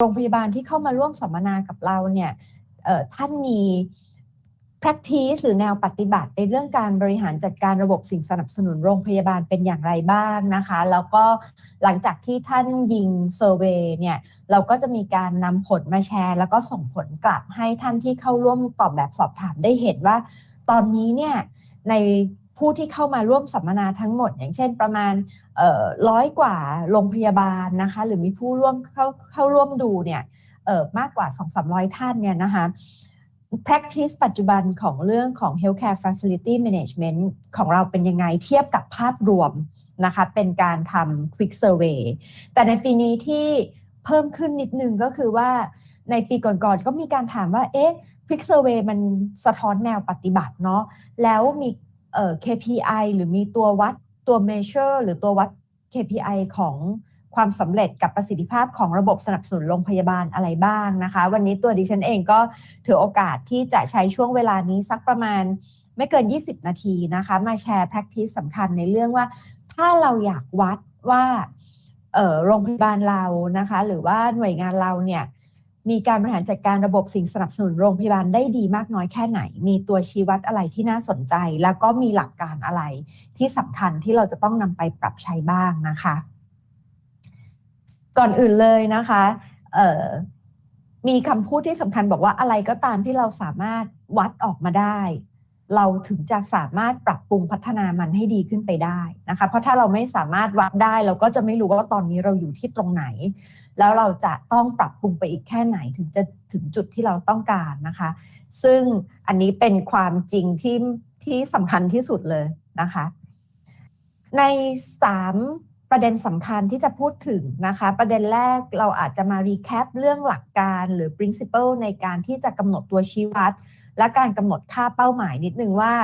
โรงพยาบาลที่เข้ามาร่วมสัมมนากับเราเนี่ยท่านมี practice หรือแนวปฏิบัติในเรื่องการบริหารจัดการระบบสิ่งสนับสนุนโรงพยาบาลเป็นอย่างไรบ้างนะคะ แล้วก็หลังจากที่ท่านยิงเซอร์เวยเนี่ย เราก็จะมีการนำผลมาแชร์ แล้วก็ส่งผลกลับให้ท่านที่เข้าร่วมตอบแบบสอบถามได้เห็นว่า ตอนนี้เนี่ยใน ผู้ที่เข้ามาร่วมสัมมนาทั้งหมด อย่างเช่นประมาณร้อยกว่าโรงพยาบาลนะคะหรือมีผู้ร่วมเข้าเข้าร่วมดูเนี่ยมากกว่า 2-300 ท่านเนี่ยนะคะ practice ปัจจุบันของเรื่องของ healthcare facility management ของเราเป็นยังไงเทียบกับภาพรวมนะคะเป็นการทำ quick survey แต่ในปีนี้ที่เพิ่มขึ้นนิดนึงก็คือว่าในปีก่อนๆก็มีการถามว่าเอ๊ะ quick survey มันสะท้อนแนวปฏิบัติเนาะแล้วมี KPI หรือมีตัววัดตัว measure หรือตัววัด KPI ของความสำเร็จกับประสิทธิภาพของระบบสนับสนุนโรงพยาบาลอะไรบ้างนะคะ วันนี้ตัวดิฉันเองก็ถือโอกาสที่จะใช้ช่วงเวลานี้สักประมาณไม่เกิน 20 นาทีนะคะ มาแชร์ practice สำคัญในเรื่องว่า ถ้าเราอยากวัดว่าโรงพยาบาลเรานะคะ หรือว่าหน่วยงานเราเนี่ย มีการบริหารจัดการระบบสิ่งสนับสนุนโรงพยาบาลได้ดีมากน้อยแค่ไหน มีตัวชี้วัดอะไรที่น่าสนใจ แล้วก็มีหลักการอะไรที่สำคัญที่เราจะต้องนำไปปรับใช้บ้างนะคะ ก่อนอื่นเลยนะคะมีคำพูดที่สำคัญบอกว่าอะไรก็ตามที่เราสามารถวัดออกมาได้ เราถึงจะสามารถปรับปรุงพัฒนามันให้ดีขึ้นไปได้นะคะ เพราะถ้าเราไม่สามารถวัดได้ เราก็จะไม่รู้ว่าตอนนี้เราอยู่ที่ตรงไหน แล้วเราจะต้องปรับปรุงไปอีกแค่ไหนถึงจะถึงจุดที่เราต้องการนะคะ ซึ่งอันนี้เป็นความจริงที่ที่สำคัญที่สุดเลยนะคะ ในสามประเด็นสำคัญที่จะพูดถึงนะคะ ประเด็นแรกเราอาจจะมารีแคปเรื่องหลักการหรือ principle ในการที่จะกำหนดตัวชี้วัด และการกำหนดค่าเป้าหมายนิดนึงว่า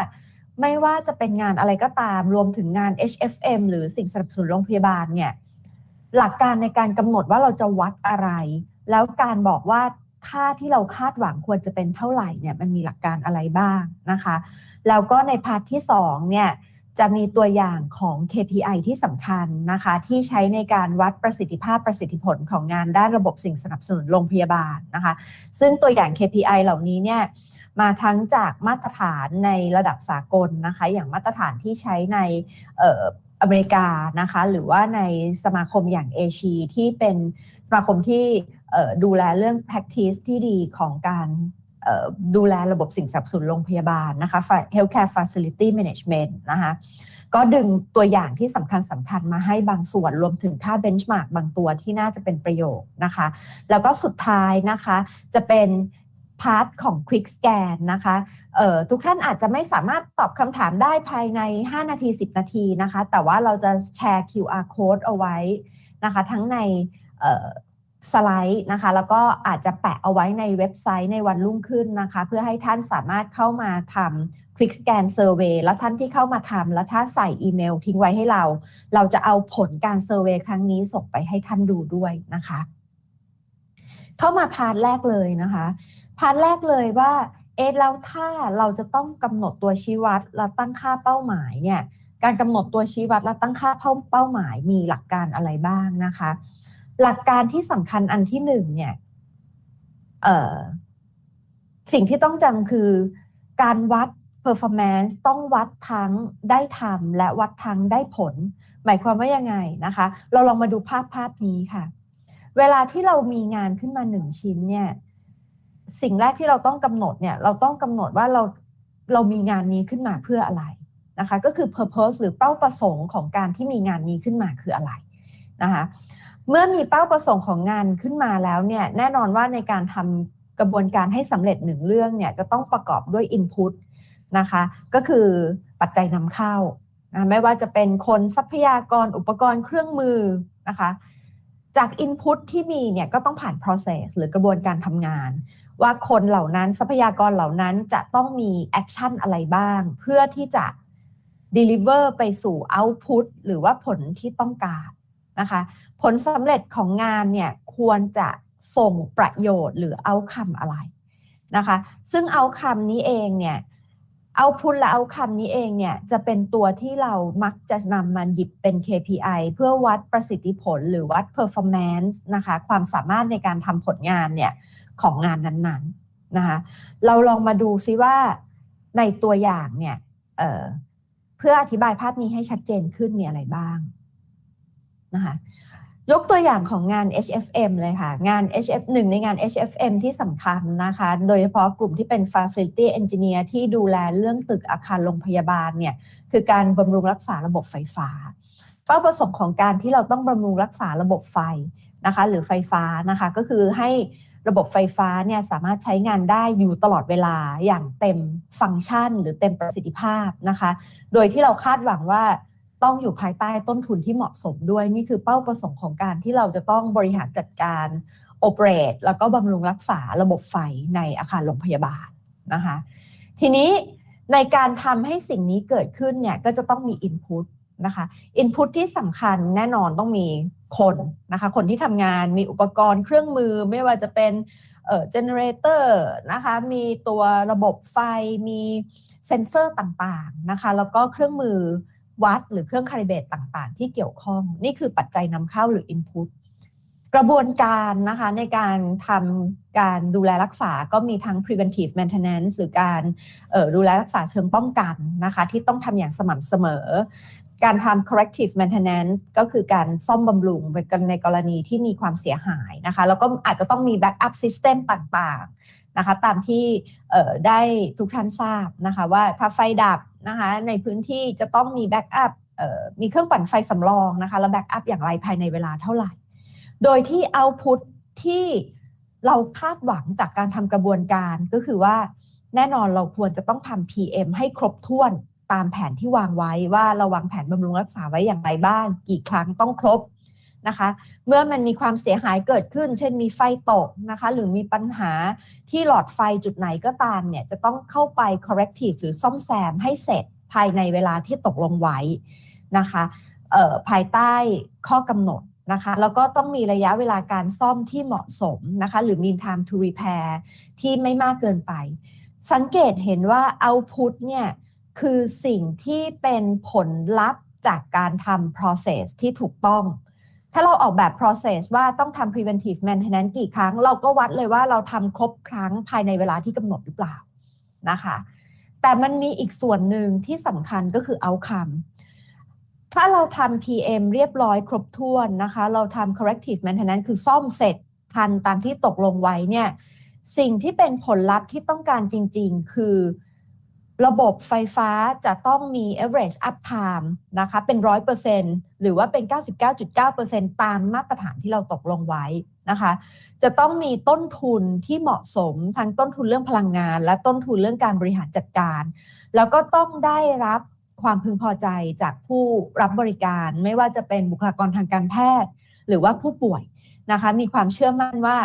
ไม่ว่าจะเป็นงานอะไรก็ตามรวมถึงงาน HFM หรือสิ่งสนับสนุนโรงพยาบาลเนี่ย หลักการในการกำหนดว่าเราจะวัดอะไร แล้วการบอกว่าค่าที่เราคาดหวังควรจะเป็นเท่าไหร่เนี่ยมันมีหลักการอะไรบ้างนะคะ แล้วก็ในพาร์ทที่2เนี่ยจะมีตัวอย่างของ KPI ที่สำคัญนะคะ ที่ใช้ในการวัดประสิทธิภาพประสิทธิผลของงานด้านระบบสิ่งสนับสนุนโรงพยาบาลนะคะ ซึ่งตัวอย่าง KPI เหล่านี้เนี่ยมาทั้งจากมาตรฐานในระดับสากลนะคะ อย่างมาตรฐานที่ใช้ใน อเมริกานะคะ หรือว่าในสมาคมอย่างเอชีที่เป็นสมาคมที่ดูแลเรื่อง practice ที่ดีของการดูแลระบบสิ่งสนับสนุนโรงพยาบาลนะคะ healthcare facility management นะคะก็ดึงตัวอย่างที่สำคัญสำคัญมาให้บางส่วนรวมถึงค่า benchmark บางตัวที่น่าจะเป็นประโยชน์นะคะ แล้วก็สุดท้ายนะคะจะเป็น พาร์ทของ Quick Scan นะคะทุกท่านอาจจะไม่สามารถตอบคำถามได้ภายใน 5 นาที 10 นาทีนะคะ แต่ว่าเราจะแชร์ QR code เอาไว้นะคะ ทั้งในสไลด์นะคะ แล้วก็อาจจะแปะเอาไว้ในเว็บไซต์ในวันรุ่งขึ้นนะคะ เพื่อให้ท่านสามารถเข้ามาทำ Quick Scan Survey แล้วท่านที่เข้ามาทำแล้วถ้าใส่อีเมลทิ้งไว้ให้เรา เราจะเอาผลการเซอร์เวยครั้งนี้ส่งไปให้ท่านดูด้วยนะคะ เข้ามาพาร์ทแรกเลยนะคะ พาร์ทแรกเลยว่าเอ๊ะแล้วถ้าเราจะต้องกำหนดตัวชี้วัดและตั้งค่าเป้าหมายเนี่ยการกำหนดตัวชี้วัดและตั้งค่าเป้าหมายมีหลักการอะไรบ้างนะคะ หลักการที่สำคัญอันที่หนึ่งเนี่ยสิ่งที่ต้องจำคือการวัด performance ต้องวัดทั้งได้ทำและวัดทั้งได้ผล หมายความว่ายังไงนะคะ เราลองมาดูภาพภาพนี้ค่ะ เวลาที่เรามีงานขึ้นมาหนึ่งชิ้นเนี่ย สิ่งแรกที่เราต้องกำหนดเนี่ยเราต้องกำหนดว่าเราเรามีงานนี้ขึ้นมาเพื่ออะไรนะคะก็คือ purpose หรือเป้าประสงค์ของการที่มีงานนี้ขึ้นมาคืออะไรนะคะเมื่อมีเป้าประสงค์ของงานขึ้นมาแล้วเนี่ยแน่นอนว่าในการทำกระบวนการให้สำเร็จหนึ่งเรื่องเนี่ยจะต้องประกอบด้วย Input นะคะก็คือปัจจัยนำเข้านะไม่ว่าจะเป็นคนทรัพยากรอุปกรณ์เครื่องมือนะคะจาก Input ที่มีเนี่ยก็ต้องผ่าน process หรือกระบวนการทำงาน ว่าคนเหล่านั้นทรัพยากรเหล่านั้นจะต้องมีแอคชั่นอะไรบ้าง เพื่อที่จะ deliver ไปสู่ output หรือว่าผลที่ต้องการนะคะ ผลสำเร็จของงานเนี่ยควรจะส่งประโยชน์หรือเอาคำอะไรนะคะ ซึ่งเอาคำนี้เองเนี่ยเอาพุนและเอาคำนี้เองเนี่ยจะเป็นตัวที่เรามักจะนำมาหยิบเป็น KPI เพื่อวัดประสิทธิผลหรือวัด performance นะคะ ความสามารถในการทำผลงานเนี่ย ของงานนั้นๆนะคะเราลองมาดูซิว่าในตัวอย่างเนี่ยเเพื่ออธิบายภาพนี้ให้ชัดเจนขึ้นมีอะไรบ้างนะคะยกตัวอย่างของงาน HFM เลยค่ะ งาน HF หนึ่งในงาน HFM ที่สำคัญนะคะ โดยเฉพาะกลุ่มที่เป็น Facility Engineer ที่ดูแลเรื่องตึกอาคารโรงพยาบาลเนี่ย คือการบำรุงรักษาระบบไฟฟ้า เป้าประสงค์ของการที่เราต้องบำรุงรักษาระบบไฟนะคะ หรือไฟฟ้านะคะ ก็คือให้ ระบบไฟฟ้าเนี่ยสามารถใช้งานได้อยู่ตลอดเวลาอย่างเต็มฟังก์ชัน หรือเต็มประสิทธิภาพนะคะ โดยที่เราคาดหวังว่าต้องอยู่ภายใต้ต้นทุนที่เหมาะสมด้วย นี่คือเป้าประสงค์ของการที่เราจะต้องบริหารจัดการโอเปเรตแล้วก็บำรุงรักษาระบบไฟในอาคารโรงพยาบาลนะคะ ทีนี้ในการทำให้สิ่งนี้เกิดขึ้นเนี่ยก็จะต้องมี Input นะคะ Input ที่สำคัญแน่นอนต้องมีคนนะคะคนที่ทำงานมีอุปกรณ์เครื่องมือไม่ว่าจะเป็นเอ่อเจเนเรเตอร์นะคะมีตัวระบบไฟมีเซ็นเซอร์ต่างๆนะคะแล้วก็เครื่องมือวัดหรือเครื่องคาลิเบตต่างๆ ที่เกี่ยวข้อง นี่คือปัจจัยนำเข้าหรือ Input กระบวนการนะคะในการทำการดูแลรักษาก็มีทั้ง preventive maintenance หรือการออดูแลรักษาเชิงป้องกันนะคะที่ต้องทำอย่างสม่ำเสมอ การทำ corrective maintenance ก็คือการซ่อมบำรุงในกรณีที่มีความเสียหายนะคะ แล้วก็อาจจะต้องมี backup system ต่างๆนะคะ ตามที่ได้ทุกท่านทราบนะคะว่าถ้าไฟดับนะคะในพื้นที่จะต้องมี backup มีเครื่องปั่นไฟสำรองนะคะแล้ว backup อย่างไรภายในเวลาเท่าไหร่ โดยที่ output ที่เราคาดหวังจากการทำกระบวนการก็คือว่าแน่นอนเราควรจะต้องทำ PM ให้ครบถ้วน ตามแผนที่วางไว้ว่าเราวางแผนบำรุงรักษาไว้อย่างไรบ้าง กี่ครั้งต้องครบนะคะ เมื่อมันมีความเสียหายเกิดขึ้น เช่นมีไฟตกนะคะ หรือมีปัญหาที่หลอดไฟจุดไหนก็ตามเนี่ยจะต้องเข้าไป corrective หรือซ่อมแซมให้เสร็จภายในเวลาที่ตกลงไว้นะคะภายใต้ข้อกำหนดนะคะแล้วก็ต้องมีระยะเวลาการซ่อมที่เหมาะสมนะคะหรือ mean time to repair ที่ไม่มากเกินไป สังเกตเห็นว่า output เนี่ย คือสิ่งที่เป็นผลลัพธ์จากการทำ process ที่ถูกต้อง ถ้าเราออกแบบ process ว่าต้องทำ preventive maintenance กี่ครั้ง เราก็วัดเลยว่าเราทำครบครั้งภายในเวลาที่กำหนดหรือเปล่านะคะ แต่มันมีอีกส่วนหนึ่งที่สำคัญก็คือ outcome ถ้าเราทำ PM เรียบร้อยครบถ้วนนะคะ เราทำ corrective maintenance คือซ่อมเสร็จทันตามที่ตกลงไว้เนี่ย สิ่งที่เป็นผลลัพธ์ที่ต้องการจริง ๆ คือ ระบบไฟฟ้าจะต้องมี average uptime นะคะเป็น 100%หรือว่าเป็น 99.9%ตามมาตรฐานที่เราตกลงไว้นะคะ จะต้องมีต้นทุนที่เหมาะสมทั้งต้นทุนเรื่องพลังงาน และต้นทุนเรื่องการบริหารจัดการ แล้วก็ต้องได้รับความพึงพอใจจากผู้รับบริการ ไม่ว่าจะเป็นบุคลากรทางการแพทย์ หรือว่าผู้ป่วยนะคะ มีความเชื่อมั่นว่า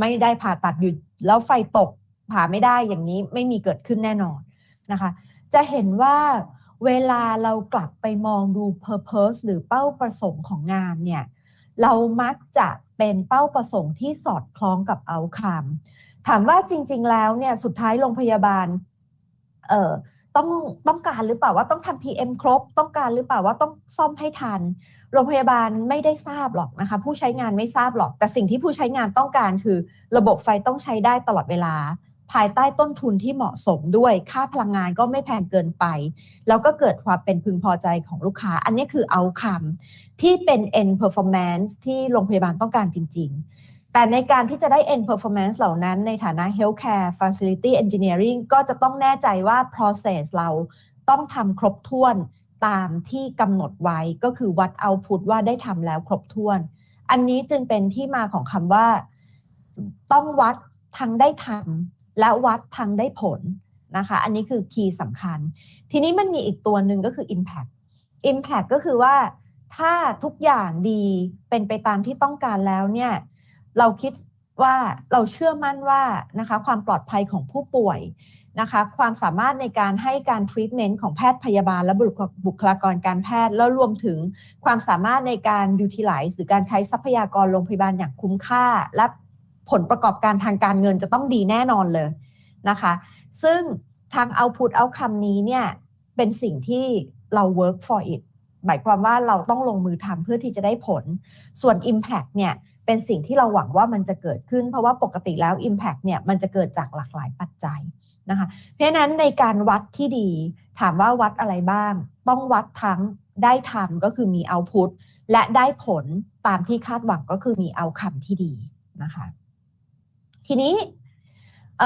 ไม่ได้ผ่าตัดอยู่แล้วไฟตกผ่าไม่ได้อย่างนี้ไม่มีเกิดขึ้นแน่นอน นะคะ จะเห็นว่าเวลาเรากลับไปมองดู purpose หรือเป้าประสงค์ของงานเนี่ย เรามักจะเป็นเป้าประสงค์ที่สอดคล้องกับ outcome ถามว่าจริง ๆ แล้วเนี่ยสุดท้ายโรงพยาบาลเอ่อต้องต้องการหรือเปล่าว่าต้องทำ PM ครบ ต้องการหรือเปล่าว่าต้องซ่อมให้ทัน โรงพยาบาลไม่ได้ทราบหรอกนะคะ ผู้ใช้งานไม่ทราบหรอก แต่สิ่งที่ผู้ใช้งานต้องการคือ ระบบไฟต้องใช้ได้ตลอดเวลา ภายใต้ต้นทุนที่เหมาะสมด้วยค่าพลังงานก็ไม่แพงเกินไป แล้วก็เกิดความเป็นพึงพอใจของลูกค้า อันนี้คือ outcome ที่เป็น end performance ที่โรงพยาบาลต้องการจริง ๆ แต่ในการที่จะได้ end performance เหล่านั้นในฐานะ healthcare facility engineering ก็จะต้องแน่ใจว่า process เราต้องทำครบถ้วนตามที่กำหนดไว้ก็คือวัด output ว่าได้ทำแล้วครบถ้วน อันนี้จึงเป็นที่มาของคำว่า ต้องวัดทั้งได้ทำ และวัดทั้งได้ผลนะคะ อันนี้คือคีย์สำคัญ ทีนี้มันมีอีกตัวหนึ่งก็คือ impact impact ก็คือว่าถ้าทุกอย่างดีเป็นไปตามที่ต้องการแล้วเนี่ยเราคิดว่าเราเชื่อมั่นว่านะคะความปลอดภัยของผู้ป่วยนะคะความสามารถในการให้การทรีทเมนต์ของแพทย์พยาบาลและบุคลากรการแพทย์ แล้วรวมถึงความสามารถในการ utilize หรือการใช้ทรัพยากรโรงพยาบาลอย่างคุ้มค่า และ ผลประกอบการทางการเงินจะต้องดีแน่นอนเลยนะคะ ซึ่งทาง output outcome นี้เนี่ยเป็นสิ่งที่เรา work for it หมายความว่าเราต้องลงมือทำเพื่อที่จะได้ผล ส่วน impact เนี่ยเป็นสิ่งที่เราหวังว่ามันจะเกิดขึ้น เพราะว่าปกติแล้ว impact เนี่ยมันจะเกิดจากหลากหลายปัจจัยนะคะ เพราะนั้นในการวัดที่ดี ถามว่าวัดอะไรบ้าง ต้องวัดทั้งได้ทำก็คือมี output และได้ผลตามที่คาดหวังก็คือมี outcome ที่ดีนะคะ ทีนี้เ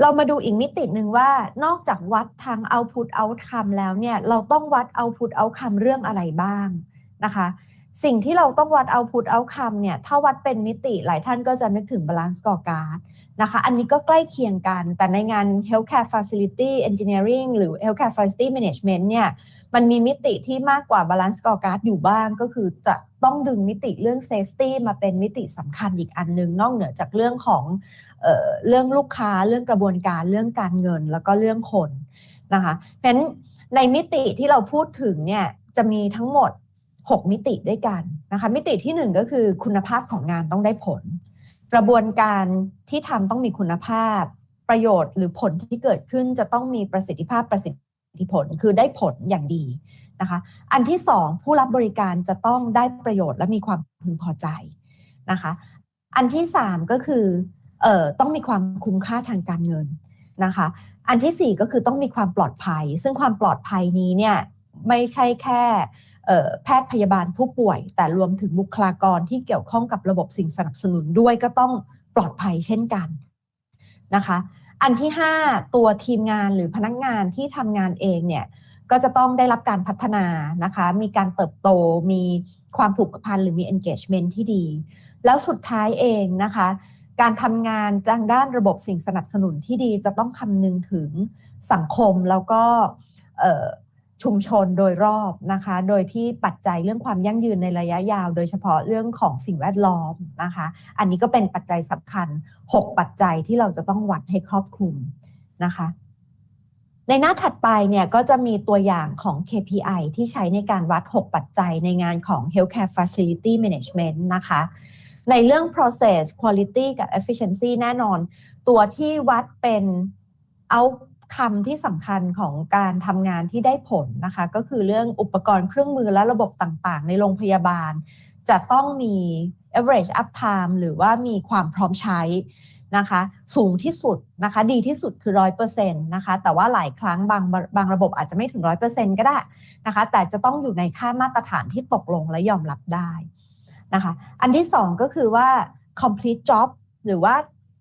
เรามาดูอีกมิติหนึ่งว่านอกจากวัดทาง output outcome แล้วเนี่ยเราต้องวัด output outcome เรื่องอะไรบ้างนะคะ สิ่งที่เราต้องวัด output outcome เนี่ยถ้าวัดเป็นมิติหลายท่านก็จะนึกถึง balance scorecard นะคะ อันนี้ก็ใกล้เคียงกัน แต่ในงาน healthcare facility engineering หรือ healthcare facility management เนี่ยมันมีมิติที่มากกว่า balance scorecard อยู่บ้าง ก็คือจะต้องดึงมิติเรื่อง safety มาเป็นมิติสำคัญอีกอันนึง นอกเหนือจากเรื่องของเออเรื่องลูกค้าเรื่องกระบวนการเรื่องการเงินแล้วก็เรื่องคนนะคะเพราะฉะนั้นในมิติที่เราพูดถึงเนี่ยจะมีทั้งหมด 6 มิติด้วยกันนะคะมิติที่ 1 ก็คือคุณภาพของงานต้องได้ผล กระบวนการที่ทำต้องมีคุณภาพ ประโยชน์หรือผลที่เกิดขึ้นจะต้องมีประสิทธิภาพประสิทธิผลคือได้ผลอย่างดีนะคะ อันที่สองผู้รับบริการจะต้องได้ประโยชน์และมีความพึงพอใจนะคะ อันที่สามก็คือเอ่อต้องมีความคุ้มค่าทางการเงินนะคะ อันที่สี่ก็คือต้องมีความปลอดภัย ซึ่งความปลอดภัยนี้เนี่ยไม่ใช่แค่ แพทย์พยาบาลผู้ป่วย แต่รวมถึงบุคลากรที่เกี่ยวข้องกับระบบสิ่งสนับสนุนด้วยก็ต้องปลอดภัยเช่นกันนะคะ อันที่ 5 ตัวทีมงานหรือพนักงานที่ทำงานเองเนี่ยก็จะต้องได้รับการพัฒนานะคะ มีการเติบโต มีความผูกพันหรือมี engagement ที่ดี แล้วสุดท้ายเองนะคะ การทำงานทางด้านระบบสิ่งสนับสนุนที่ดีจะต้องคำนึงถึงสังคมแล้วก็ ชุมชนโดยรอบนะคะ โดยที่ปัจจัยเรื่องความยั่งยืนในระยะยาว โดยเฉพาะเรื่องของสิ่งแวดล้อมนะคะ อันนี้ก็เป็นปัจจัยสำคัญ 6 ปัจจัยที่เราจะต้องวัดให้ครอบคลุมนะคะ ในหน้าถัดไปเนี่ยก็จะมีตัวอย่างของ KPI ที่ใช้ในการวัด 6 ปัจจัยในงานของ Healthcare Facility Management นะคะ ในเรื่อง process quality กับ efficiency แน่นอน ตัวที่วัดเป็นเอา คำที่สำคัญของการทำงานที่ได้ผลนะคะ ก็คือเรื่องอุปกรณ์เครื่องมือและระบบต่างๆ ในโรงพยาบาล จะต้องมี average uptime หรือว่ามีความพร้อมใช้นะคะ สูงที่สุดนะคะ ดีที่สุดคือ 100%นะคะ แต่ว่าหลายครั้งบางบางระบบอาจจะไม่ถึง 100%ก็ได้นะคะ แต่จะต้องอยู่ในค่ามาตรฐานที่ตกลงและยอมรับได้นะคะ อันที่สองก็คือว่า complete job หรือว่า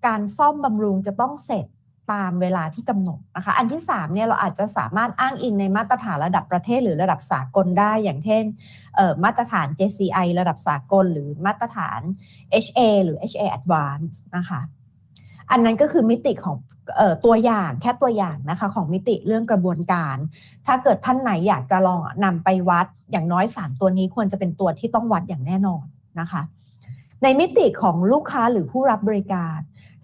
การซ่อมบำรุงจะต้องเสร็จ ตามเวลาที่กำหนดนะคะ อันที่3เนี่ยเราอาจจะสามารถอ้างอิงในมาตรฐานระดับประเทศหรือระดับสากลได้อย่างเช่นมาตรฐาน JCI ระดับสากล หรือมาตรฐาน HA หรือ HA Advanced นะคะ อันนั้นก็คือมิติของออตัวอย่างแค่ตัวอย่างนะคะของมิติเรื่องกระบวนการ ถ้าเกิดท่านไหนอยากจะลองนำไปวัดอย่างน้อย 3 ตัวนี้ควรจะเป็นตัวที่ต้องวัดอย่างแน่นอนนะคะ ในมิติของลูกค้าหรือผู้รับบริการ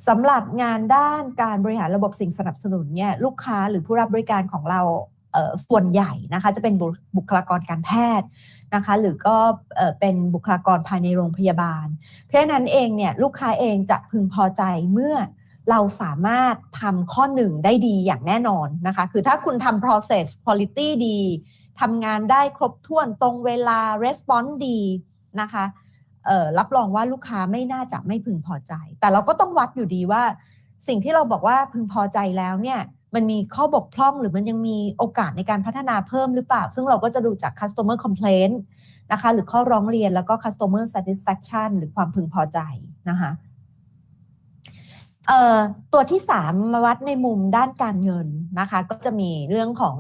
สำหรับงานด้านการบริหารระบบสิ่งสนับสนุนเนี่ยลูกค้าหรือผู้รับบริการของเราส่วนใหญ่นะคะจะเป็นบุคลากรการแพทย์นะคะหรือก็เป็นบุคลากรภายในโรงพยาบาล เพราะฉะนั้นเองเนี่ยลูกค้าเองจะพึงพอใจเมื่อเราสามารถทำข้อหนึ่งได้ดีอย่างแน่นอนนะคะคือถ้าคุณทำ process quality ดีทำงานได้ครบถ้วนตรงเวลา response ดีนะคะ รับรองว่าลูกค้าไม่น่าจะไม่พึงพอใจ แต่เราก็ต้องวัดอยู่ดีว่า สิ่งที่เราบอกว่าพึงพอใจแล้วเนี่ยมันมีข้อบกพร่องหรือมันยังมีโอกาสในการพัฒนาเพิ่มหรือเปล่า ซึ่งเราก็จะดูจาก customer complaint นะคะ หรือข้อร้องเรียนแล้วก็ customer satisfaction หรือความพึงพอใจนะคะ ตัวที่3มาวัดในมุมด้านการเงินนะคะ ก็จะมีเรื่องของ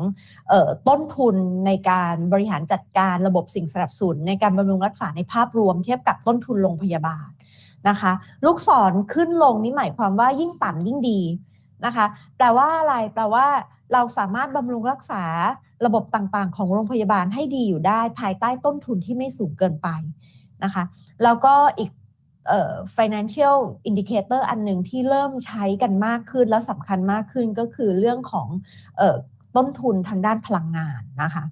ออต้นทุนในการบริหารจัดการระบบสิ่งสนับสนุนในการบำรุงรักษาในภาพรวมเทียบกับต้นทุนโรงพยาบาลนะคะ ลูกศรขึ้นลงนี่หมายความว่ายิ่งต่ำยิ่งดีนะคะแปลว่าอะไรแปลว่าเราสามารถบำรุงรักษาระบบต่างๆ ของโรงพยาบาลให้ดีอยู่ได้ภายใต้ต้นทุนที่ไม่สูงเกินไปนะคะ แล้วก็อีก financial indicator อันหนึ่งที่เริ่มใช้กันมากขึ้นและสำคัญมากขึ้นก็คือเรื่องของอต้นทุนทางด้านพลังงานนะคะ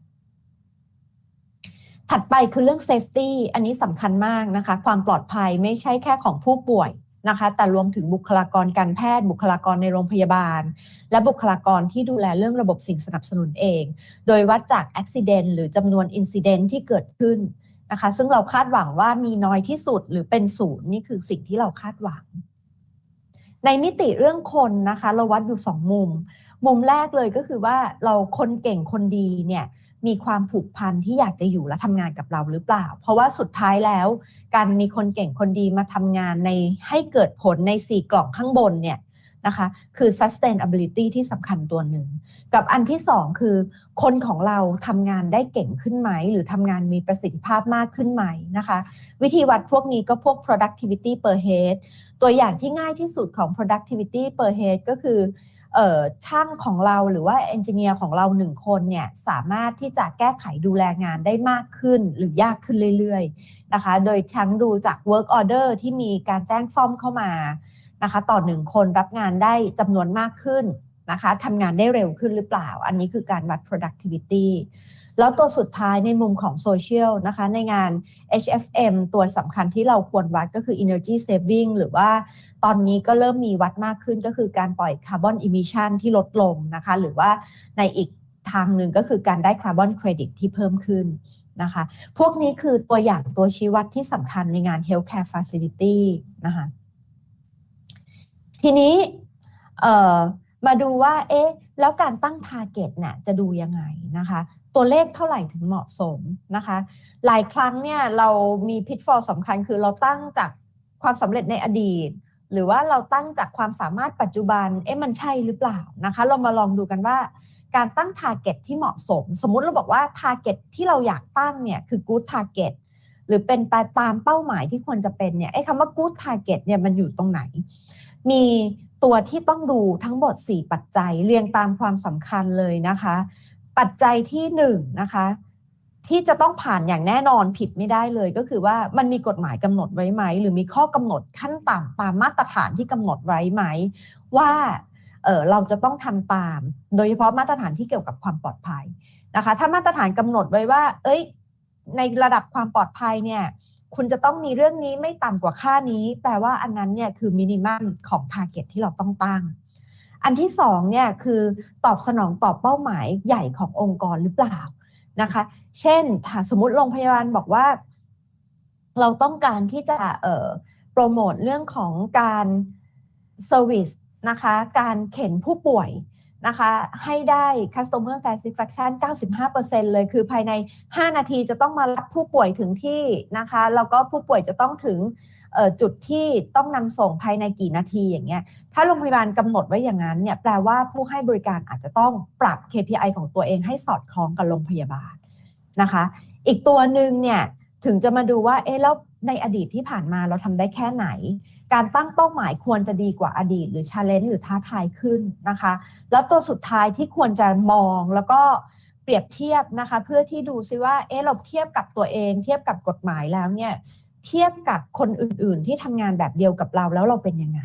ถัดไปคือเรื่อง safety อันนี้สำคัญมากนะคะ ความปลอดภัยไม่ใช่แค่ของผู้ป่วยนะคะ แต่รวมถึงบุคลากรการแพทย์ บุคลากรในโรงพยาบาล และบุคลากรที่ดูแลเรื่องระบบสิ่งสนับสนุนเอง โดยวัดจากอุบิเหตุหรือจำนวนอินซิเดนที่เกิดขึ้น นะคะ ซึ่งเราคาดหวังว่ามีน้อยที่สุดหรือเป็นศูนย์นี่คือสิ่งที่เราคาดหวัง ในมิติเรื่องคนนะคะ เราวัดอยู่สองมุม มุมแรกเลยก็คือว่าเราคนเก่งคนดีเนี่ยมีความผูกพันที่อยากจะอยู่และทำงานกับเราหรือเปล่า เพราะว่าสุดท้ายแล้ว การมีคนเก่งคนดีมาทำงานในให้เกิดผลใน4กล่องข้างบนเนี่ย นะคะคือ sustainability ที่สำคัญตัวหนึ่ง กับอันที่2คือ คนของเราทำงานได้เก่งขึ้นไหม หรือทำงานมีประสิทธิภาพมากขึ้นไหมนะคะ วิธีวัดพวกนี้ก็พวก productivity per head ตัวอย่างที่ง่ายที่สุดของ productivity per head ก็คือช่างของเราหรือว่าเอนจิเนียร์ของเราหนึ่งคนเนี่ยสามารถที่จะแก้ไขดูแลงานได้มากขึ้นหรือยากขึ้นเรื่อยๆนะคะ โดยทั้งดูจาก work order ที่มีการแจ้งซ่อมเข้ามา นะคะ ต่อหนึ่งคนรับงานได้จำนวนมากขึ้นนะคะทำงานได้เร็วขึ้นหรือเปล่า อันนี้คือการวัด productivity แล้วตัวสุดท้ายในมุมของโซเชียลนะคะในงาน HFM ตัวสำคัญที่เราควรวัดก็คือ energy saving หรือว่าตอนนี้ก็เริ่มมีวัดมากขึ้นก็คือการปล่อยคาร์บอนอิมิชันที่ลดลงนะคะ หรือว่าในอีกทางหนึ่งก็คือการได้คาร์บอนเครดิตที่เพิ่มขึ้นนะคะ พวกนี้คือตัวอย่างตัวชี้วัดที่สำคัญในงาน Healthcare Facility นะคะ ทีนี้มาดูว่า เอ๊ะ แล้วการตั้ง Target เนี่ยจะดูยังไงนะคะ ตัวเลขเท่าไหร่ถึงเหมาะสมนะคะ หลายครั้งเนี่ยเรามีพิทฟอลสำคัญคือเราตั้งจากความสำเร็จในอดีต หรือว่าเราตั้งจากความสามารถปัจจุบัน เอ๊ะ มันใช่หรือเปล่านะคะ เรามาลองดูกันว่า การตั้ง Target ที่เหมาะสม สมมุติเราบอกว่า Target ที่เราอยากตั้งเนี่ยคือ Good Target หรือเป็นไปตามเป้าหมายที่ควรจะเป็นเนี่ยไอ้คำว่า Good Target เนี่ยมันอยู่ตรงไหน มีตัวที่ต้องดูทั้งหมด 4 ปัจจัยเรียงตามความสำคัญเลยนะคะ ปัจจัยที่1นนะคะที่จะต้องผ่านอย่างแน่นอนผิดไม่ได้เลย ก็คือว่ามันมีกฎหมายกำหนดไว้ไหม หรือมีข้อกำหนดขั้นต่ำตามมาตรฐานที่กำหนดไว้ไหม ว่าเออเราจะต้องทำตาม โดยเฉพาะมาตรฐานที่เกี่ยวกับความปลอดภัยนะคะ ถ้ามาตรฐานกำหนดไว้ว่า เอ้ย ในระดับความปลอดภัยเนี่ย คุณจะต้องมีเรื่องนี้ไม่ต่ำกว่าค่านี้ แปลว่าอันนั้นเนี่ยคือมินิมัมของทาร์เก็ตที่เราต้องตั้ง อันที่สองเนี่ยคือตอบสนองต่อเป้าหมายใหญ่ขององค์กรหรือเปล่านะคะ เช่นถ้าสมมติโรงพยาบาลบอกว่า เราต้องการที่จะโปรโมทเรื่องของการเซอร์วิสนะคะ การเข็นผู้ป่วย นะคะ ให้ได้ customer satisfaction 95%เลยคือภายใน 5 นาทีจะต้องมารับผู้ป่วยถึงที่นะคะ แล้วก็ผู้ป่วยจะต้องถึงจุดที่ต้องนำส่งภายในกี่นาทีอย่างเงี้ย ถ้าโรงพยาบาลกำหนดไว้อย่างนั้นเนี่ยแปลว่าผู้ให้บริการอาจจะต้องปรับ KPI ของตัวเองให้สอดคล้องกับโรงพยาบาลนะคะ อีกตัวหนึ่งเนี่ยถึงจะมาดูว่า เอ๊ะแล้ว ในอดีตที่ผ่านมาเราทำได้แค่ไหน การตั้งเป้าหมายควรจะดีกว่าอดีต หรือชาเลนจ์หรือท้าทายขึ้นนะคะ แล้วตัวสุดท้ายที่ควรจะมองแล้วก็เปรียบเทียบนะคะ เพื่อที่ดูซิว่าเอ๊ะเราเทียบกับตัวเอง เทียบกับกฎหมายแล้วเนี่ยเทียบกับคนอื่นๆ ที่ทำงานแบบเดียวกับเราแล้วเราเป็นยังไง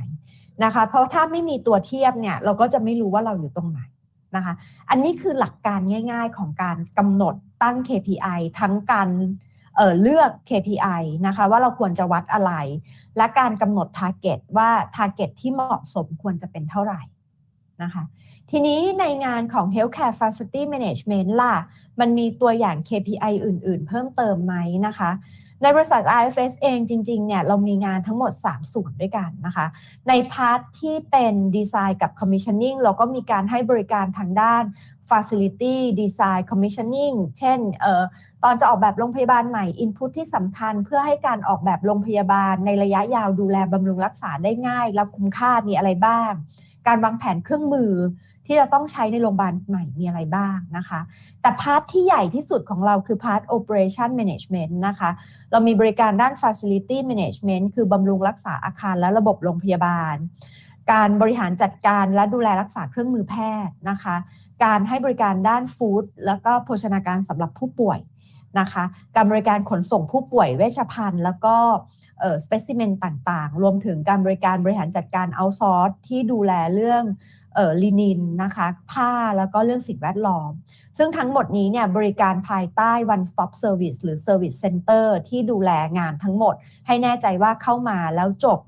นะคะ เพราะถ้าไม่มีตัวเทียบเนี่ยเราก็จะไม่รู้ว่าเราอยู่ตรงไหนนะคะ อันนี้คือหลักการง่าย ๆ ของการกำหนดตั้ง KPI ทั้งการ เเลือก KPI นะคะว่าเราควรจะวัดอะไร และการกำหนด Target ว่า Target ที่เหมาะสมควรจะเป็นเท่าไหร่นะคะทีนี้ในงานของ Healthcare Facility Management ล่ะ มันมีตัวอย่าง KPI อื่น ๆ เพิ่มเติมไหมนะคะ ในบริษัท IFS เองจริง ๆ เนี่ย เรามีงานทั้งหมด 3 ส่วนด้วยกันนะคะ ในพาร์ทที่เป็นดีไซน์กับ Commissioning เราก็มีการให้บริการทางด้าน Facility Design Commissioning เช่นเออตอนจะออกแบบโรงพยาบาลใหม่ Input ที่สำคัญเพื่อให้การออกแบบโรงพยาบาลในระยะยาวดูแลบำรุงรักษาได้ง่ายและคุ้มค่ามีอะไรบ้าง การวางแผนเครื่องมือที่จะต้องใช้ในโรงพยาบาลใหม่มีอะไรบ้างนะคะ แต่พาร์ทที่ใหญ่ที่สุดของเราคือพาร์ท operation management นะคะ เรามีบริการด้าน facility management คือบำรุงรักษาอาคารและระบบโรงพยาบาล การบริหารจัดการและดูแลรักษาเครื่องมือแพทย์นะคะ การให้บริการด้านฟู้ดแล้วก็โภชนาการสำหรับผู้ป่วยนะคะ การบริการขนส่งผู้ป่วยเวชภัณฑ์ แล้วก็เอ่อสเปซิเมนต่างๆ รวมถึงการบริการบริหารจัดการเอาซอร์สที่ดูแลเรื่องเอ่อลินินนะคะผ้าแล้วก็เรื่องสิ่งแวดล้อม ซึ่งทั้งหมดนี้เนี่ยบริการภายใต้ one stop service หรือ service center ที่ดูแลงานทั้งหมด ให้แน่ใจว่าเข้ามาแล้วจบ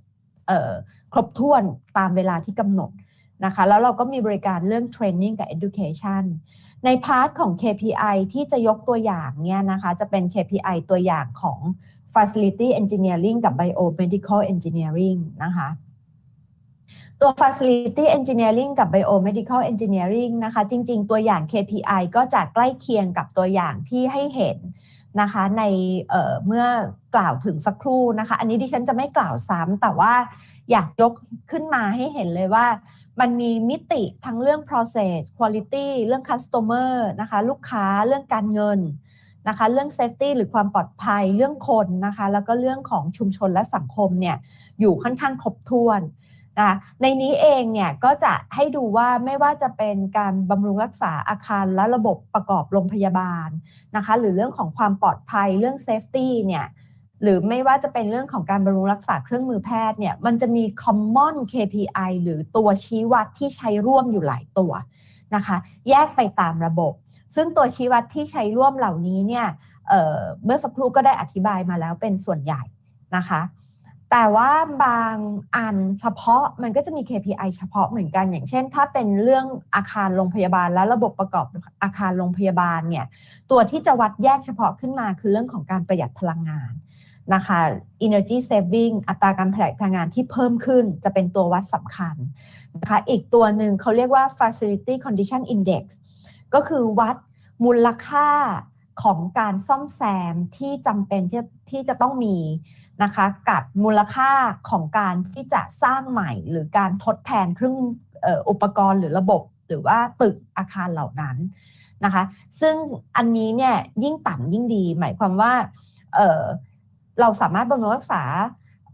เอ่อครบถ้วนตามเวลาที่กำหนด นะคะแล้วเราก็มีบริการเรื่อง training กับ education ในพาร์ทของ KPI ที่จะยกตัวอย่างเนี่ยนะคะจะเป็น KPI ตัวอย่างของ facility engineering กับ biomedical engineering นะคะตัว facility engineering กับ biomedical engineering นะคะจริงๆ ตัวอย่าง KPI ก็จะใกล้เคียงกับตัวอย่างที่ให้เห็นนะคะในเเมื่อกล่าวถึงสักครู่นะคะ อันนี้ดิฉันจะไม่กล่าวซ้ำแต่ว่าอยากยกขึ้นมาให้เห็นเลยว่า มันมีมิติทั้งเรื่อง process quality เรื่อง customer นะคะลูกค้าเรื่องการเงินนะคะเรื่อง safety หรือความปลอดภัยเรื่องคนนะคะแล้วก็เรื่องของชุมชนและสังคมเนี่ยอยู่ค่อนข้างครบถ้วนนะคะในนี้เองเนี่ยก็จะให้ดูว่าไม่ว่าจะเป็นการบำรุงรักษาอาคารและระบบประกอบโรงพยาบาลนะคะหรือเรื่องของความปลอดภัยเรื่อง safety เนี่ย หรือไม่ว่าจะเป็นเรื่องของการบำรุงรักษาเครื่องมือแพทย์เนี่ยมันจะมี common KPI หรือตัวชี้วัดที่ใช้ร่วมอยู่หลายตัวนะคะ แยกไปตามระบบ ซึ่งตัวชี้วัดที่ใช้ร่วมเหล่านี้เนี่ยเเมื่อสักครู่ก็ได้อธิบายมาแล้วเป็นส่วนใหญ่นะคะ แต่ว่าบางอันเฉพาะมันก็จะมี KPI เฉพาะเหมือนกัน อย่างเช่น ถ้าเป็นเรื่องอาคารโรงพยาบาลและระบบประกอบอาคารโรงพยาบาลเนี่ยตัวที่จะวัดแยกเฉพาะขึ้นมาคือเรื่องของการประหยัดพลังงาน นะคะ energy saving อัตราการผลิตพลังงานที่เพิ่มขึ้นจะเป็นตัววัดสำคัญนะคะอีกตัวหนึ่งเขาเรียกว่า facility condition index ก็คือวัดมูลค่าของการซ่อมแซมที่จำเป็นที่ที่จะต้องมีนะคะกับมูลค่าของการที่จะสร้างใหม่หรือการทดแทนเครื่องอุปกรณ์หรือระบบ หรือว่าตึกอาคารเหล่านั้นนะคะ ซึ่งอันนี้เนี่ยยิ่งต่ำยิ่งดี หมายความว่า เราสามารถบำรุงรักษา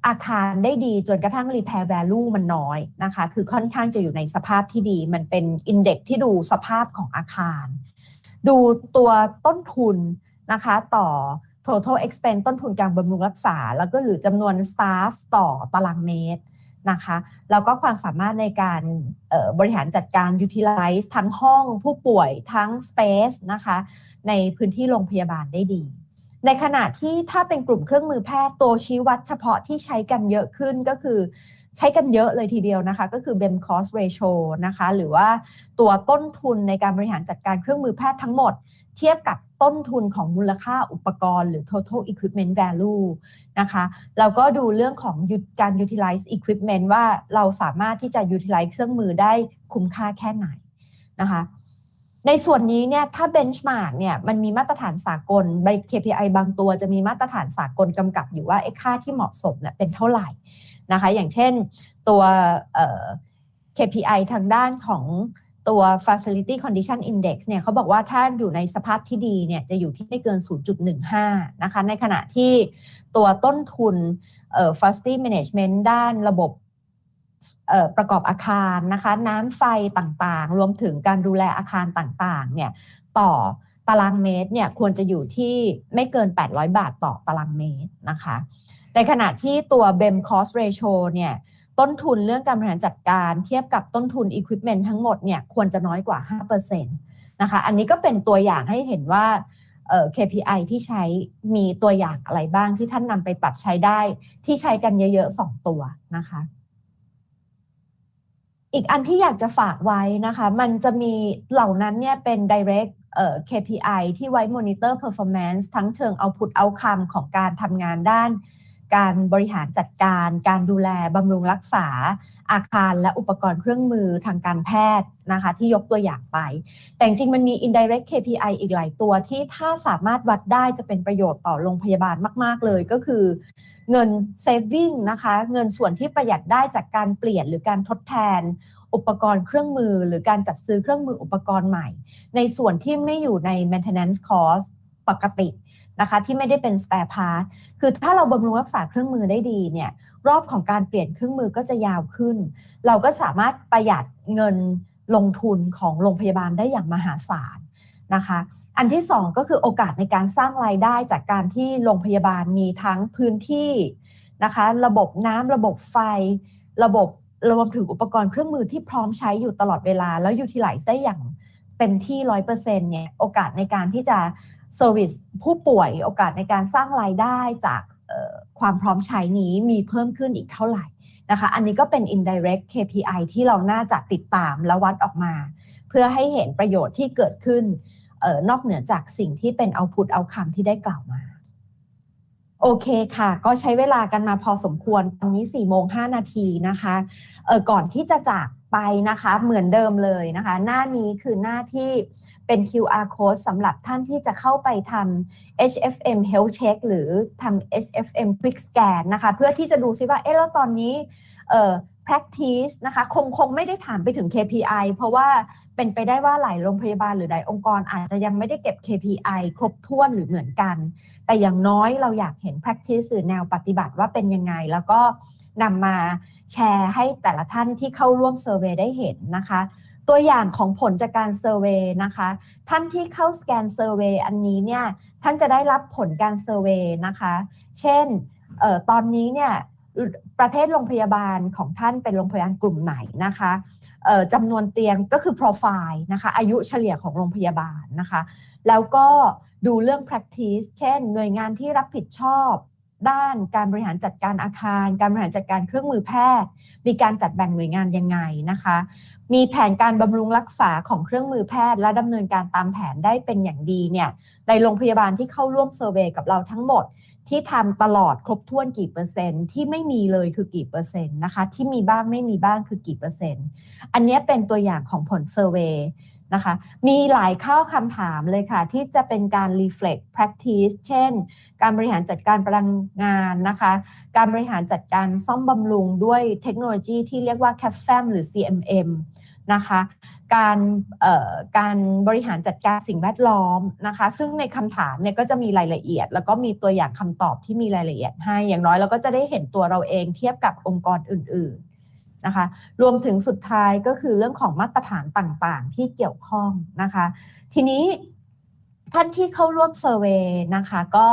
อาคารได้ดีจนกระทั่ง repair value มันน้อยนะคะ คือค่อนข้างจะอยู่ในสภาพที่ดี มันเป็นอินเด็กที่ดูสภาพของอาคาร ดูตัวต้นทุนนะคะต่อ total expense ต้นทุนการบำรุงรักษา แล้วก็หรือจำนวน staff ต่อตารางเมตรนะคะแล้วก็ความสามารถในการบริหารจัดการ utilize ทั้งห้องผู้ป่วยทั้ง space นะคะในพื้นที่โรงพยาบาลได้ดี ในขณะที่ถ้าเป็นกลุ่มเครื่องมือแพทย์ตัวชี้วัดเฉพาะที่ใช้กันเยอะขึ้นก็คือใช้กันเยอะเลยทีเดียวนะคะ ก็คือ BEM cost ratio นะคะ หรือว่าตัวต้นทุนในการบริหารจัดการเครื่องมือแพทย์ทั้งหมด เทียบกับต้นทุนของมูลค่าอุปกรณ์หรือ total equipment value นะคะเราก็ดูเรื่องของการ utilize equipment ว่าเราสามารถที่จะ utilize เครื่องมือได้คุ้มค่าแค่ไหนนะคะ ในส่วนนี้เนี่ยถ้าเบนช์มาร์กเนี่ยมันมีมาตรฐานสากลใบ KPI บางตัวจะมีมาตรฐานสากลกำกับอยู่ว่าไอ้ค่าที่เหมาะสมเนี่ยเป็นเท่าไหร่นะคะอย่างเช่นตัว KPI ทางด้านของตัว facility condition index เนี่ยเขาบอกว่าถ้าอยู่ในสภาพที่ดีเนี่ยจะอยู่ที่ไม่เกิน 0.15 นะคะ ในขณะที่ตัวต้นทุน facility management ด้านระบบ ประกอบอาคารนะคะ น้ำไฟต่างๆ รวมถึงการดูแลอาคารต่างๆเนี่ยต่อตารางเมตรเนี่ยควรจะอยู่ที่ไม่เกิน 800 บาทต่อตารางเมตรนะคะ ในขณะที่ตัว BEM cost ratio เนี่ยต้นทุนเรื่องการบริหารจัดการเทียบกับต้นทุน equipment ทั้งหมดเนี่ยควรจะน้อยกว่า 5%นะคะ อันนี้ก็เป็นตัวอย่างให้เห็นว่า KPI ที่ใช้มีตัวอย่างอะไรบ้างที่ท่านนำไปปรับใช้ได้ ที่ใช้กันเยอะๆ 2 ตัวนะคะ อีกอันที่อยากจะฝากไว้นะคะ มันจะมีเหล่านั้นเนี่ยเป็น direct เอ่อ KPI ที่ไว้ monitor performance ทั้งเชิง output outcome ของการทำงานด้าน การบริหารจัดการ การดูแลบำรุงรักษา อาคารและอุปกรณ์เครื่องมือทางการแพทย์นะคะที่ยกตัวอย่างไป แต่จริงมันมี indirect KPI อีกหลายตัวที่ถ้าสามารถวัดได้จะเป็นประโยชน์ต่อโรงพยาบาลมาก ๆ เลยก็คือ เงิน saving นะคะเงินส่วนที่ประหยัดได้จากการเปลี่ยนหรือการทดแทนอุปกรณ์เครื่องมือหรือการจัดซื้อเครื่องมืออุปกรณ์ใหม่ ในส่วนที่ไม่อยู่ใน maintenance cost ปกติ นะคะที่ไม่ได้เป็น spare part คือถ้าเราบำรุงรักษาเครื่องมือได้ดีเนี่ยรอบของการเปลี่ยนเครื่องมือก็จะยาวขึ้น เราก็สามารถประหยัดเงินลงทุนของโรงพยาบาลได้อย่างมหาศาลนะคะ อันที่สองก็คือโอกาสในการสร้างรายได้จากการที่โรงพยาบาลมีทั้งพื้นที่นะคะ ระบบน้ำระบบไฟ ระบบรวมถึงอุปกรณ์เครื่องมือที่พร้อมใช้อยู่ตลอดเวลา แล้วยูทิลไลซ์ได้อย่างเต็มที่ร้อยเปอร์เซ็นต์เนี่ยโอกาสในการที่จะ เซอร์วิสผู้ป่วยโอกาสในการสร้างรายได้จากความพร้อมใช้นี้มีเพิ่มขึ้นอีกเท่าไหร่นะคะ อันนี้ก็เป็น indirect KPI ที่เราน่าจะติดตามและวัดออกมา เพื่อให้เห็นประโยชน์ที่เกิดขึ้นออนอกเหนือจากสิ่งที่เป็น output outcome ที่ได้กล่าวมา โอเคค่ะ ก็ใช้เวลากันมาพอสมควรตอนนี้4โมง5นาทีนะคะออก่อนที่จะจากไปนะคะเหมือนเดิมเลยนะคะ หน้านี้คือหน้าที่ เป็น QR code สำหรับท่านที่จะเข้าไปทำ HFM Health Check หรือทำ HFM Quick Scan นะคะ เพื่อที่จะดูซิว่า เอ๊ะ แล้วตอนนี้เอ่อ practice นะคะ คงคงไม่ได้ถามไปถึง KPI เพราะว่าเป็นไปได้ว่าหลายโรงพยาบาลหรือหลายองค์กรอาจจะยังไม่ได้เก็บ KPI ครบถ้วนหรือเหมือนกัน แต่อย่างน้อยเราอยากเห็น practice หรือแนวปฏิบัติว่าเป็นยังไง แล้วก็นำมาแชร์ให้แต่ละท่านที่เข้าร่วมเซอร์เวยได้เห็นนะคะ ตัวอย่างของผลจากการเซอร์เวยนะคะ ท่านที่เข้าสแกนเซอร์เวยอันนี้เนี่ยท่านจะได้รับผลการเซอร์เวยนะคะ เช่นออตอนนี้เนี่ยประเภทโรงพยาบาลของท่านเป็นโรงพยาบาลกลุ่มไหนนะคะจำนวนเตียงก็คือ profile นะคะอายุเฉลี่ยของโรงพยาบาลนะคะ แล้วก็ดูเรื่อง practice เช่น หน่วยงานที่รับผิดชอบ ด้านการบริหารจัดการอาคาร การบริหารจัดการเครื่องมือแพทย์ มีการจัดแบ่งหน่วยงานยังไงนะคะ มีแผนการบำรุงรักษาของเครื่องมือแพทย์ และดำเนินการตามแผนได้เป็นอย่างดีเนี่ยในโรงพยาบาลที่เข้าร่วมเซอร์เวยกับเราทั้งหมด ที่ทำตลอดครบถ้วนกี่เปอร์เซ็นต์ที่ไม่มีเลยคือกี่เปอร์เซ็นต์นะคะที่มีบ้างไม่มีบ้างคือกี่เปอร์เซ็นต์ อันนี้เป็นตัวอย่างของผลเซอร์เวย นะคะ มีหลายข้อคำถามเลยค่ะ ที่จะเป็นการ reflect practice เช่น การบริหารจัดการพลังงานนะคะ การบริหารจัดการซ่อมบำรุงด้วยเทคโนโลยีที่เรียกว่า CAFM หรือ CMM นะคะการการบริหารจัดการสิ่งแวดล้อมนะคะ ซึ่งในคำถามเนี่ยก็จะมีรายละเอียด แล้วก็มีตัวอย่างคำตอบที่มีรายละเอียดให้ อย่างน้อยเราก็จะได้เห็นตัวเราเองเทียบกับองค์กรอื่น ๆ นะคะ รวมถึงสุดท้ายก็คือเรื่องของมาตรฐานต่างๆ ที่เกี่ยวข้องนะคะ ทีนี้ท่านที่เข้าร่วมเซอร์เวยนะคะก็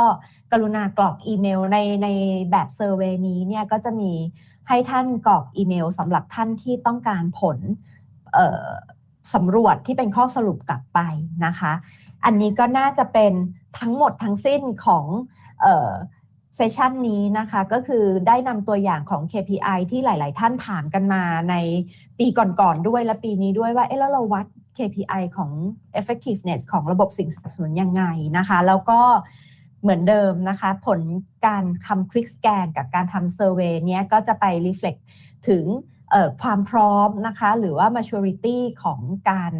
กรุณากรอกอีเมลในในแบบเซอร์เวยนี้เนี่ยก็จะมีให้ท่านกรอกอีเมลสำหรับท่านที่ต้องการผลสำรวจที่เป็นข้อสรุปกลับไปนะคะ อันนี้ก็น่าจะเป็นทั้งหมดทั้งสิ้นของ เซสชันนี้นะคะก็คือได้นำตัวอย่างของ KPI ที่หลาย ๆ ท่านถามกันมาในปีก่อน ๆ ด้วยและปีนี้ด้วยว่า เอ๊ะ แล้วเราวัด KPI ของ effectiveness ของระบบสิ่งสนับสนุนยังไงนะคะ แล้วก็เหมือนเดิมนะคะ ผลการทำ quick scan กับการทำ survey เนี้ยก็จะไป reflect ถึงความพร้อมนะคะ หรือว่า maturity ของการ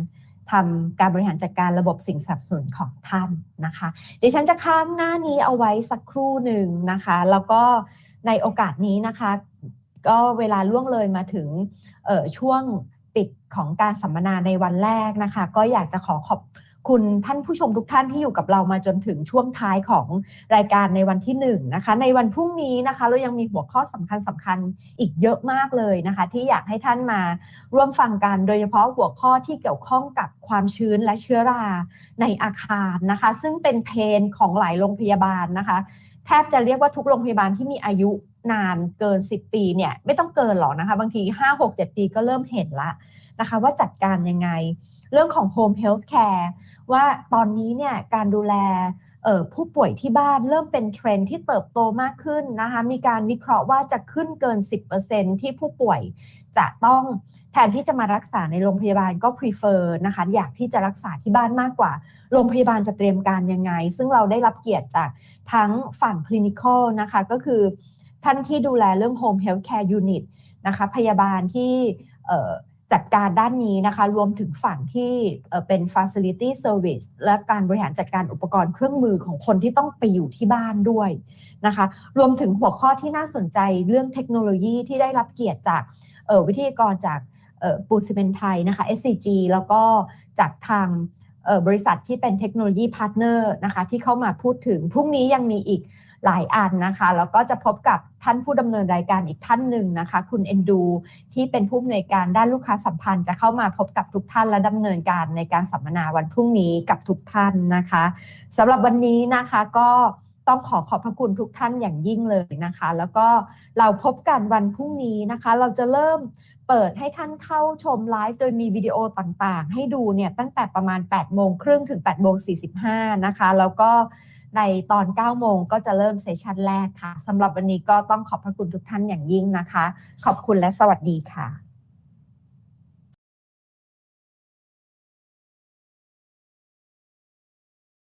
ทำการบริหารจัดการระบบสิ่งสนับสนุนของท่านนะคะ ดิฉันจะค้างหน้านี้เอาไว้สักครู่หนึ่งนะคะ แล้วก็ในโอกาสนี้นะคะ ก็เวลาล่วงเลยมาถึงช่วงปิดของการสัมมนาในวันแรกนะคะ ก็อยากจะขอขอบ คุณท่านผู้ชมทุกท่านที่อยู่กับเรามาจนถึงช่วงท้ายของรายการในวันที่1นนะคะในวันพรุ่งนี้นะคะเรายังมีหัวข้อสำคัญสำคัญอีกเยอะมากเลยนะคะ ที่อยากให้ท่านมาร่วมฟังกัน โดยเฉพาะหัวข้อที่เกี่ยวข้องกับความชื้นและเชื้อราในอาคารนะคะ ซึ่งเป็นเพนของหลายโรงพยาบาลนะคะ แทบจะเรียกว่าทุกโรงพยาบาลที่มีอายุนานเกิน 10 ปีเนี่ยไม่ต้องเกินหรอกนะคะ บางที 5 6 7 ปีก็เริ่มเห็นละนะคะ ว่าจัดการยังไง เรื่องของ Home Health Care ว่าตอนนี้เนี่ยการดูแลผู้ป่วยที่บ้านเริ่มเป็นเทรนที่เติบโตมากขึ้นนะคะ มีการวิเคราะห์ว่าจะขึ้นเกิน 10%ที่ผู้ป่วยจะต้องแทนที่จะมารักษาในโรงพยาบาลก็ prefer นะคะอยากที่จะรักษาที่บ้านมากกว่า โรงพยาบาลจะเตรียมการยังไง ซึ่งเราได้รับเกียรติจากทั้งฝั่งคลินิคอลนะคะ ก็คือท่านที่ดูแลเรื่อง Home Health Care Unit นะคะ พยาบาลที่ จัดการด้านนี้นะคะ รวมถึงฝั่งที่เป็น facility service และการบริหารจัดการอุปกรณ์เครื่องมือของคนที่ต้องไปอยู่ที่บ้านด้วยนะคะ รวมถึงหัวข้อที่น่าสนใจเรื่องเทคโนโลยีที่ได้รับเกียรติจากวิทยากรจากปูนซีเมนไทยนะคะ SCG แล้วก็จากทางบริษัทที่เป็นเทคโนโลยีพาร์ทเนอร์นะคะที่เข้ามาพูดถึง พรุ่งนี้ยังมีอีก หลายอันนะคะ แล้วก็จะพบกับท่านผู้ดำเนินรายการอีกท่านหนึ่งนะคะ คุณเอนดูที่เป็นผู้อำนวยการด้านลูกค้าสัมพันธ์จะเข้ามาพบกับทุกท่านและดำเนินการในการสัมมนาวันพรุ่งนี้กับทุกท่านนะคะสำหรับวันนี้นะคะก็ต้องขอขอบพระคุณทุกท่านอย่างยิ่งเลยนะคะ แล้วก็เราพบกันวันพรุ่งนี้นะคะ เราจะเริ่มเปิดให้ท่านเข้าชมไลฟ์โดยมีวิดีโอต่างๆ ให้ดูเนี่ยตั้งแต่ประมาณ 8 โมงครึ่งถึง 8 โมง 45 นะคะ แล้วก็ ในตอน 9 โมงก็จะเริ่มเซสชันแรกค่ะสำหรับวันนี้ก็ต้องขอบพระคุณทุกท่านอย่างยิ่งนะคะ ขอบคุณและสวัสดีค่ะ